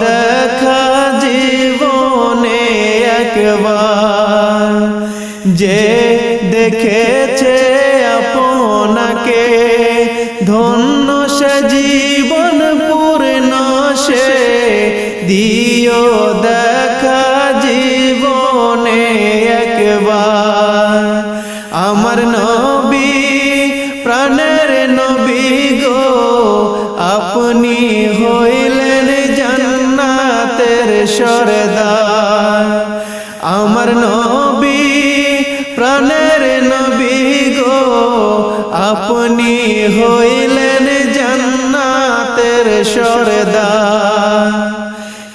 দেখা জীবনে একবার। যে দেখেছে আপনাকে, ধন্য সে জীবন পূর্ণ সে। দিও দেখা জীবনে একবার। আমার নবী, প্রাণের নবী গো, আপনি সরদার। আমার নবী, প্রাণের নবী গো, আপনি হইলেন জান্নাতের সরদার।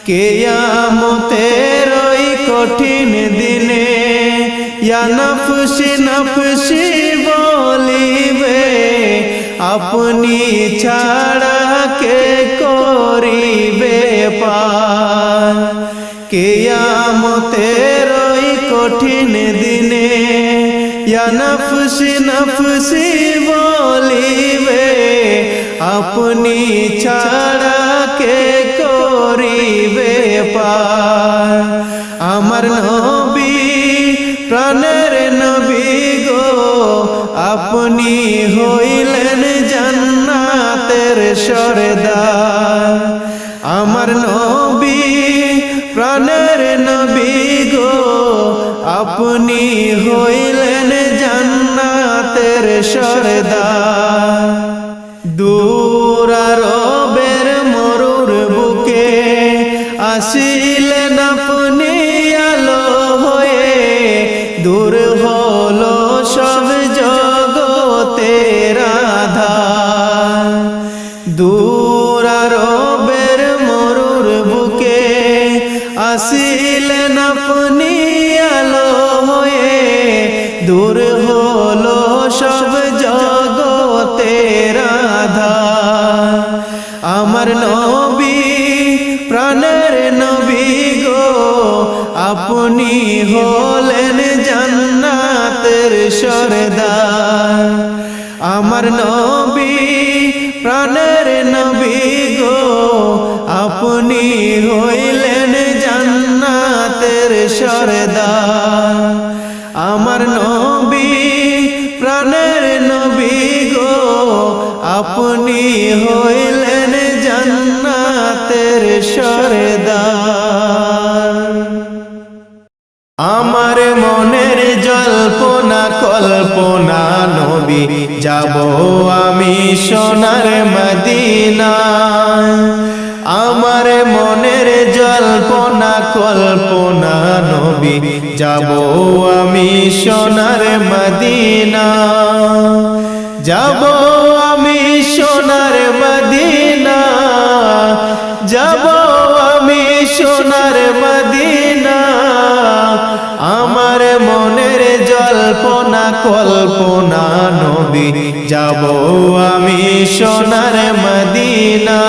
কেয়ামতের ওই কঠিন দিনে নফসি নফসি বলিবে, আপনি ছাড়া কে করিবে পার কেয়ামতের ওই কঠিন দিনে নফসি নফসি বলিবে, আপনি ছাড়া কে করিবে পার? আমার নবী, প্রাণের নবী গো, আপনি হইলেন জান্নাতের সরদার। আমার নবী প্রাণের নবী গো আপনি হইলেন জান্নাতের সরদার। দূরারবের মরুর বুকে আসিলেন আপনি আলো হয়ে দূর হলো সব জগতের আধার। দূরারবের দূর হলো সব জগতের আধার আমার নবী, প্রাণের নবী গো, আপনি হলেন জান্নাতের সরদার। আমার নবী, প্রাণের নবী গো, আপনি হইলেন জান্নাতের সরদার। আমার নবী প্রাণের নবী গো আপনি হইলেন জান্নাতের সরদার। আমার মনের জল্পনা কল্পনা নবী যাব আমি সোনার মদিনা। জল্পনা কল্পনা নবী, যাব আমি সোনার মদিনা। যাব আমি সোনার মদিনা। যাব আমি সোনার মদিনা। আমার মনের জল্পনা, কল্পনা নবী, যাব আমি সোনার মদিনা।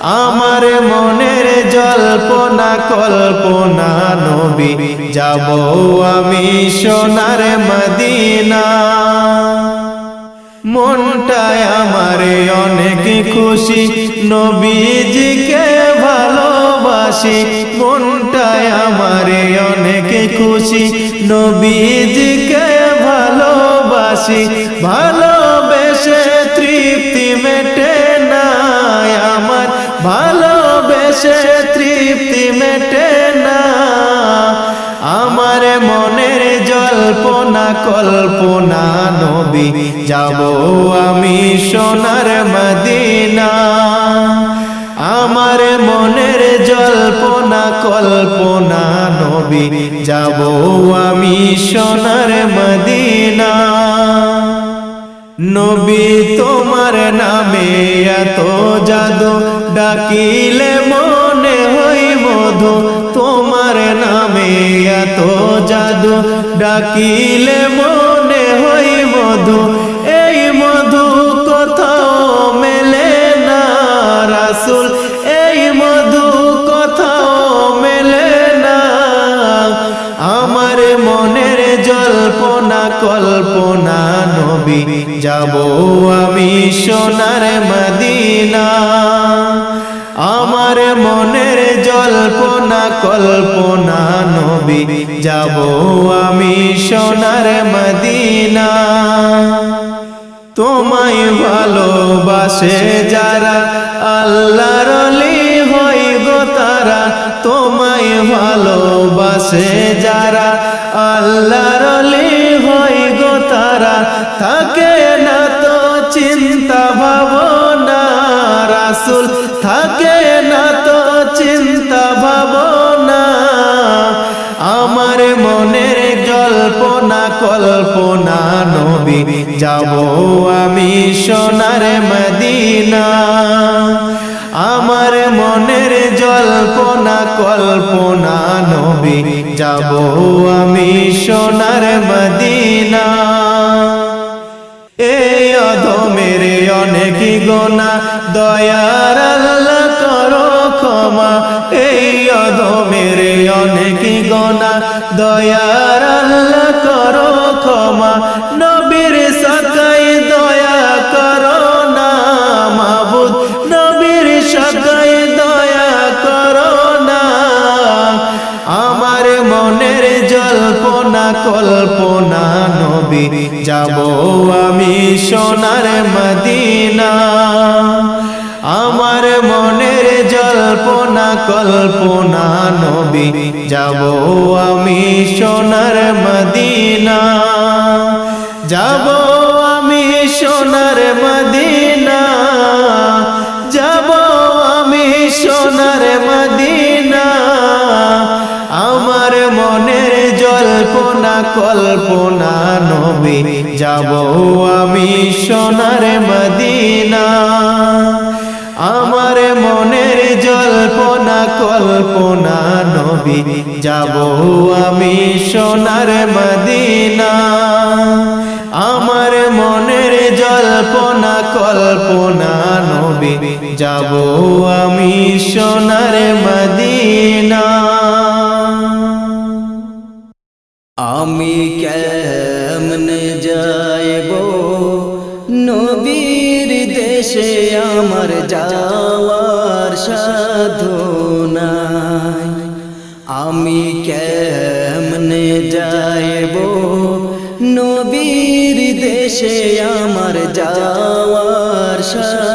আমার মনের জল্পনা, কল্পনা নবী, যাব আমি সোনার মদিনা। মনটায় আমার অনেক খুশি, নবীজিকে ভালোবাসি। মনটায় আমার অনেক খুশি, নবীজিকে ভালোবাসি। ভালোবেসে তৃপ্তি মেটে নাই আমার ভালোবেসে তৃপ্তি মেটে না। আমার মনের জল্পনা, কল্পনা, নবী, যাব আমি সোনার মদিনা। আমার মনের জল্পনা, কল্পনা, নবী, যাব আমি সোনার মদিনা। নবী তোমার নামে এত জাদু ডাকিলে মনে হই মধু। তোমার নামে এত জাদু ডাকিলে মনে হই মধু। এই মধু কোথাও মেলে না রাসুল। যাব আমি সোনার মদিনা। আমার মনের জল্পনা, কল্পনা নবী, যাব আমি সোনার মদিনা। তোমায় ভালোবাসে যারা, আল্লাহর হই গো তারা। তোমায় ভালোবাসে যারা, আল্লাহর হই গো তারা। থাকে রাসুল থাকে না তো চিন্তা ভাবনা। আমার মনের জল্পনা কল্পনা নবী, যাব আমি সোনার মদিনা। আমার মনের জল্পনা কল্পনা নবী, যাব আমি সোনার মদিনা। গোনা দয়ার আল্লাহ করো ক্ষমা। এই অধমের অনেক গোনা, দয়ার আল্লাহ করো ক্ষমা। নবীর সকাই দয়া করো না মাবুদ নবীর সকাই দয়া করো না আমার মনের জল্পনা, কল্পনা নবী, যাব আমি সোনার মদিনা। আমার মনের জল্পনা, কল্পনা নবী, যাব আমি সোনার মদিনা। যাব আমি সোনার মদিনা। কল্পনা নবী, যাব আমি সোনার মদিনা। আমার মনের জল্পনা, কল্পনা নবী, যাব আমি সোনার মদিনা। আমার মনের জল্পনা, কল্পনা নবী, যাব আমি সোনার মদিনা। আমি কেমনে যাইব? নবীর দেশে আমার যাওয়ার সাধনাই আমি কেমনে যাইব? নবীর দেশে আমার যাওয়ার সাধনাই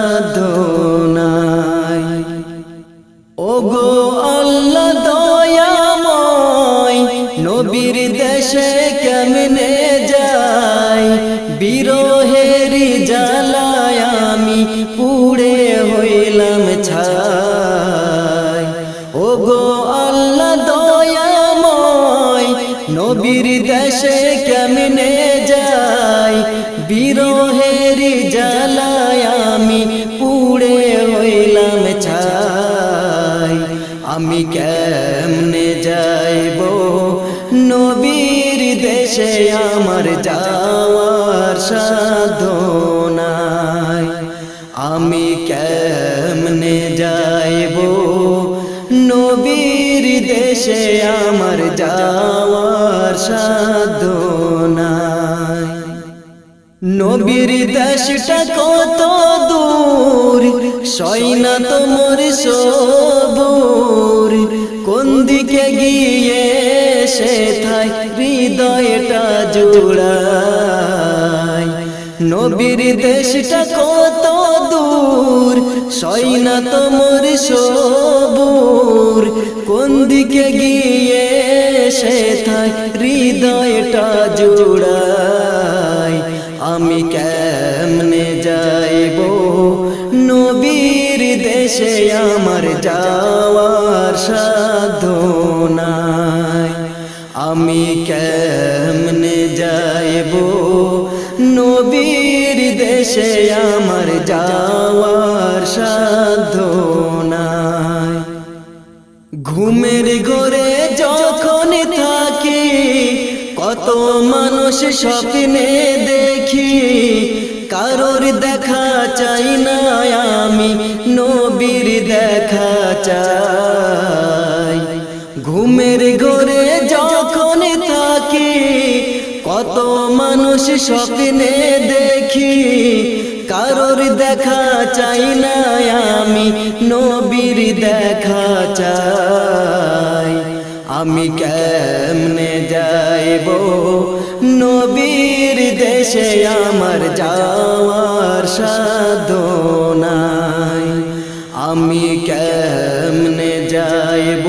আমি কেমনে যাইব? নবীর দেশে আমার যাওয়ার সাধনাই আমি কেমনে যাইব? নবীর দেশে আমার যাওয়ার সাধনাই নবীর দেশটা কত দূর? সৈনা তোমার সবুর। হৃদয়টা জোড়ায়। নবীর দেশটা কত দূর সৈনা তোমার সবুর। কোন দিকে গিয়ে সে থাই হৃদয়টা জোড়ায়? আমি কেমনে যাইব? নবীর দেশে আমার যাওয়ার সাধনাই আমি কেমনে যাইব? নবীর দেশে আমার যাওয়ার সাধ্য ঘুমের ঘরে যখন থাকি, কত মানুষ স্বপ্নে দেখি, কারোর দেখা চাই না আমি, নবীর দেখা চাই। মানুষ স্বপ্নে দেখি, কারোর দেখা চাই না আমি, নবীর দেখা চাই। আমি কেমনে যাইব? নবীর দেশে আমার যাওয়ার সাধ্য নাই আমি কেমনে যাইব?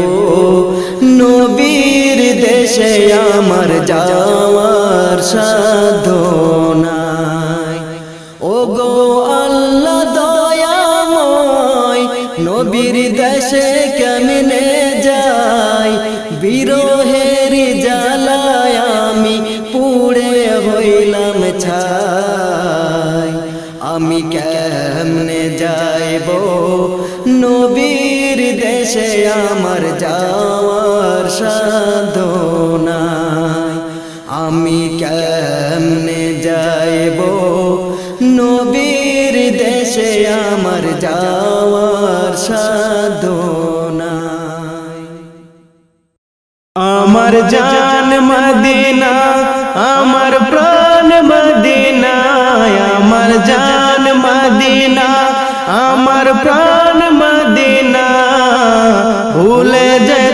নবীর দেশে আমার যাওয়ার সাধ্য নাই ও গো আল্লাহ দয়াময়, নবীর দেশে কেমনে যাই? বিরোহের জ্বালায় আমি পুড়ে হইলাম ছাই। আমি কেমনে যাইব? নবীর দেশে আমার যাওয়ার সাধ্য নাই আমি কেমনে যাইব? নবীর দেশে আমার যাওয়ার সাধ্য নাই আমার জান মদিনা, আমার প্রাণ মদিনা আমার জান মদিনা, আমার প্রাণ মদিনা। ভুলে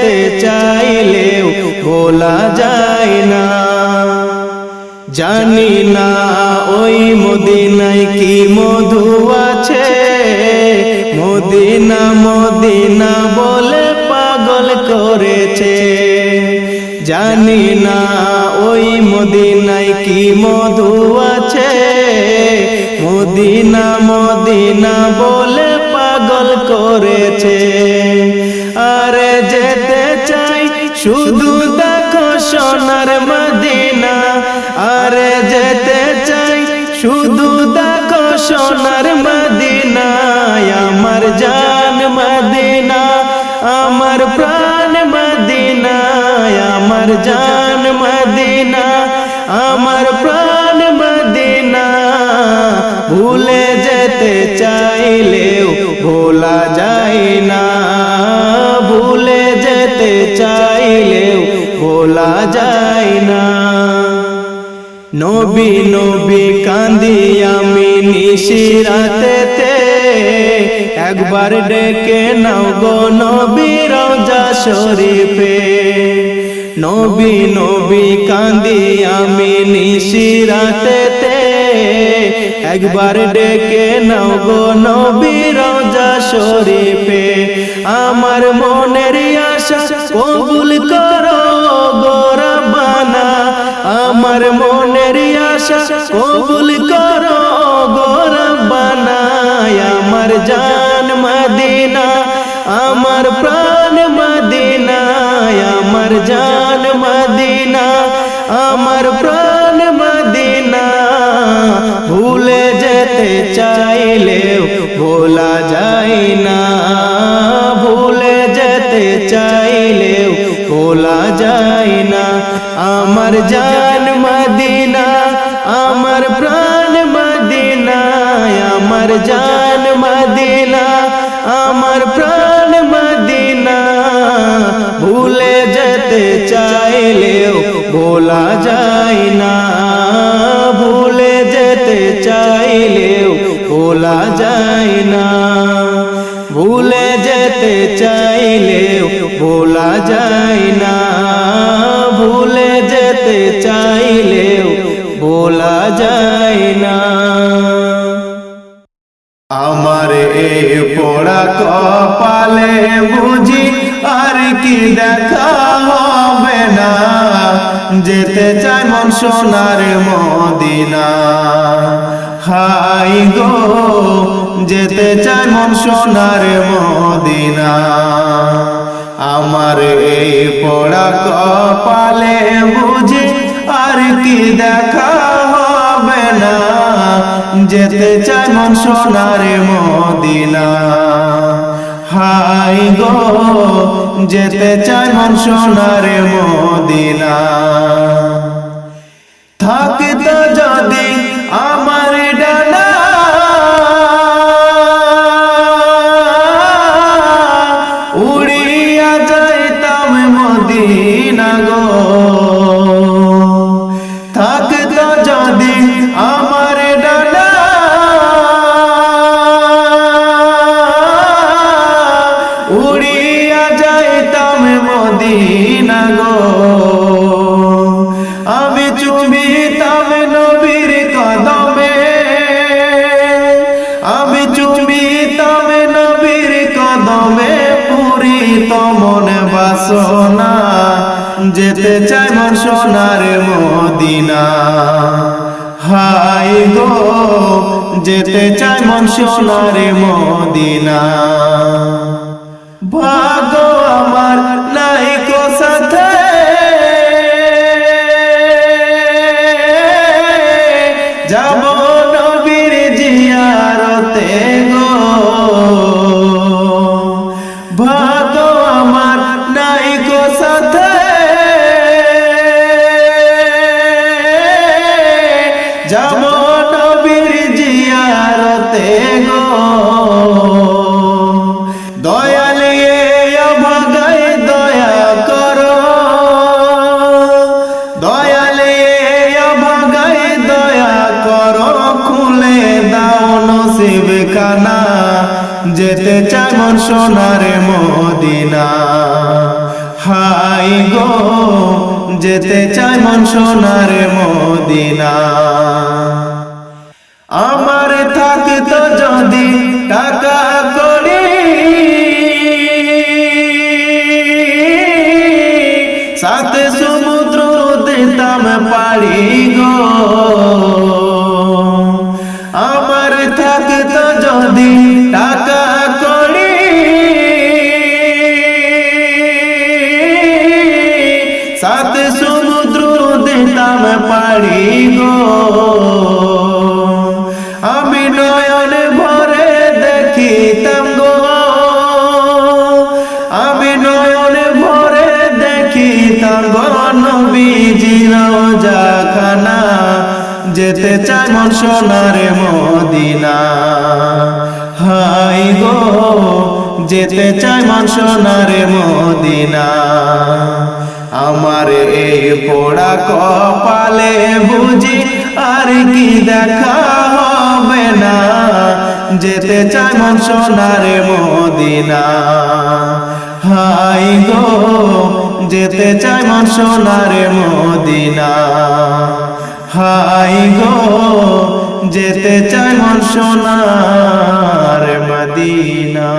যেতে চাইলেও ভোলা যায় না। জানি না ওই মদিনায় কি মধু আছে। মদিনা মদিনা বলে পাগল করেছে। জানি না ওই মদিনায় কি মধু আছে। মদিনা মদিনা বলে পাগল করেছে। শুধু দেখো সোনার মদিনা, আরে যেতে চাই। শুধু দেখো সোনার মদিনা, আমার জান মদিনা, আমার প্রাণ মদিনা, আমার জান মদিনা, আমার প্রাণ মদিনা। ভুলে যেতে চাইলেও ভোলা যেতে চাইলেও ভোলা যায় না। নবী নবী কান্দি আমি নিশিরাতে একবার ডেকে নাও গো নবী রওজা শরীফে। নবী নবী কান্দি আমি নিশিরাতে একবার ডেকে নাও গো নবী রওজা শরীফে। আমার মনের আশা কবুল করো গো রব্বানা। আমার মনের আশা কবুল করো গো বানা আমার জান মদিনা, আমার প্রাণ মদিনা। আমার জান মদিনা, আমার জান মদিনা আমার প্রাণ মদিনা আমার জান মদিনা আমার প্রাণ মদিনা ভুলে যেতে চাইলেও ভোলা যায় না ভুলে যেতে চাইলেও ভোলা যায় না ভুলে যেতে চাইলেও ভোলা যায় না যায় না আমার এই পোড়া কপালে বুঝি আর কি দেখা হবে না। যেতে চাই মন সোনার মদিনা। হাই গো, যেতে চাই মন সোনার মদিনা। আমার এই পোড়া কপালে বুঝি আর কি দেখা না যেতে চাই মন সোনার মদিনা। হাই গো যেতে চাই মন সোনার মদিনা। থাকিত যেতে চাই মন সোনার মদিনা। ভাগ আমার নাই যেতে চাই মন সোনার মদিনা। হাই গো, যেতে চাই মন সোনার মদিনা। আমার থাকতো যদি টাকা করি। সাথে সমুদ্র দিতাম পারি চাই মন সোনার মদিনা। হাই গো, যেতে চাই মন সোনার মদিনা। আমার এই পোড়া কপালে বুঝি আর কি দেখা হবে না। যেতে চাই মন সোনার মদিনা। হাই গো, যেতে চাই মন সোনার মদিনা। হাই গো যেতে চাই মন সোনার মদিনা।